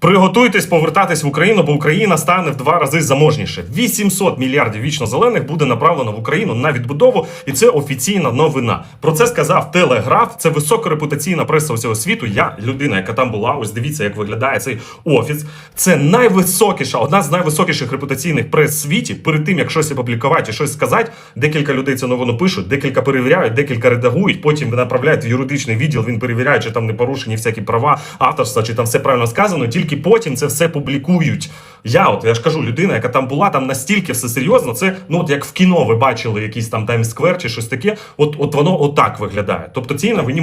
Приготуйтесь повертатись в Україну, бо Україна стане в два рази заможніше. 800 мільярдів вічно зелених буде направлено в Україну на відбудову, і це офіційна новина. Про це сказав Телеграф. Це високорепутаційна преса усього світу. Я людина, яка там була. Ось дивіться, як виглядає цей офіс. Це найвисокіша, одна з найвисокіших репутаційних прес в світі. Перед тим як щось опублікувати і щось сказати, декілька людей цю новину пишуть, декілька перевіряють, декілька редагують. Потім направляють в юридичний відділ. Він перевіряє, чи там не порушені всякі права авторства, чи там все правильно сказано. Тільки потім це все публікують. Я, от я ж кажу, людина, яка там була, там настільки все серйозно. Це ну от як в кіно ви бачили якийсь там таймсквер чи щось таке. От, от воно отак виглядає. Тобто ці новині